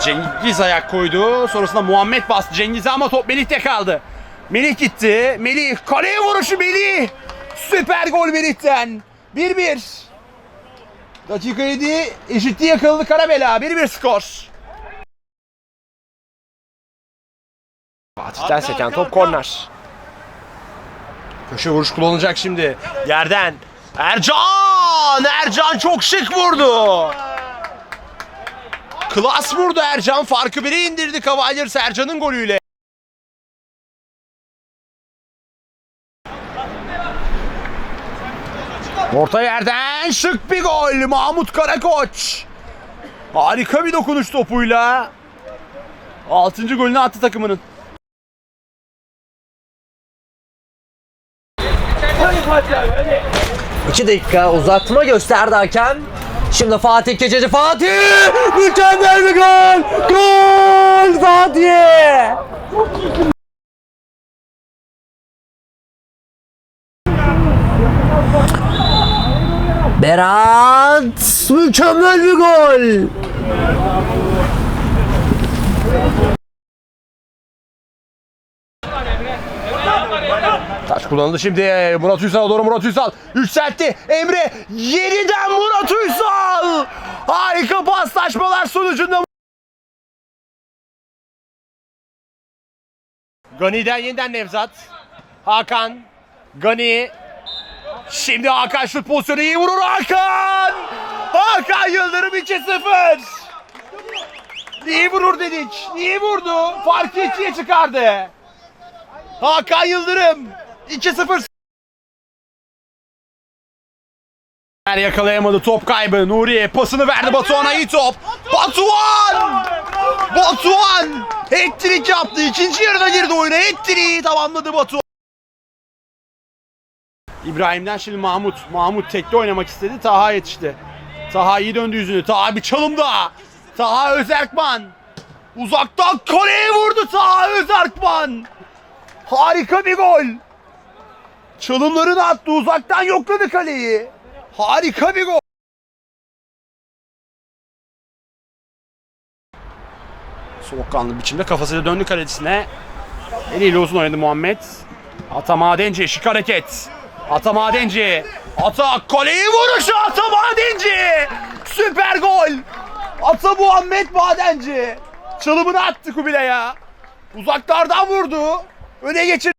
Cengiz ayak koydu. Sonrasında Muhammed bastı Cengiz'e ama top Melih'te kaldı. Melih gitti. Melih kaleye vuruşu Melih. Süper gol Melih'ten. 1-1. Dakika 7 eşitliği yakaladı Karabela. 1-1 skor. Fatih'ten seken top korner. Köşe vuruş kullanılacak şimdi. Yerden. Ercan! Ercan çok şık vurdu. Klas vurdu Ercan. Farkı bire indirdi Cavaliers Ercan'ın golüyle. Orta yerden şık bir gol. Mahmut Karakoç. Harika bir dokunuş topuyla. 6. golünü attı takımının. İki dakika uzatma gösterdi hakem. Şimdi Fatih Keçeci Fatih! Mükemmel bir gol! Gol Fatih! Berat mükemmel bir gol. Taç kullanıldı şimdi. Murat Uysal doğru Murat Uysal. Yükseltti. Emre yeniden Murat Uysal. Harika paslaşmalar sonucunda. Gani'den yeniden Nevzat. Hakan. Gani. Şimdi Hakan şut pozisyonu iyi vurur Hakan. Hakan Yıldırım 2-0. İyi vurur dedik. İyi vurdu. Farkı ikiye çıkardı. Hakan Yıldırım 2-0 yakalayamadı top kaybı. Nuriye pasını verdi Batuhan'a iyi top. Batuhan! Batuhan! Hat-trick yaptı. İkinci yarıda girdi oyuna. Hat-trick'i tamamladı Batuhan. İbrahim'den şimdi Mahmut. Mahmut tekte oynamak istedi. Taha yetişti. Taha iyi döndü yüzünü. Taha bir çalımda. Taha Özerkman. Uzaktan kaleye vurdu Taha Özerkman. Harika bir gol. Çalımlarını attı uzaktan yokladı kaleyi. Harika bir gol. Soğukkanlı biçimde kafasıyla döndü kalecisine. Eliyle uzun oynadı Muhammed. Ata Madenci şık hareket. Ata Madenci. Ata kaleyi vuruşu Ata Madenci. Süper gol. Ata Muhammed Madenci. Çalımını attı Kubilay'a. Uzaklardan vurdu. Öne geçir.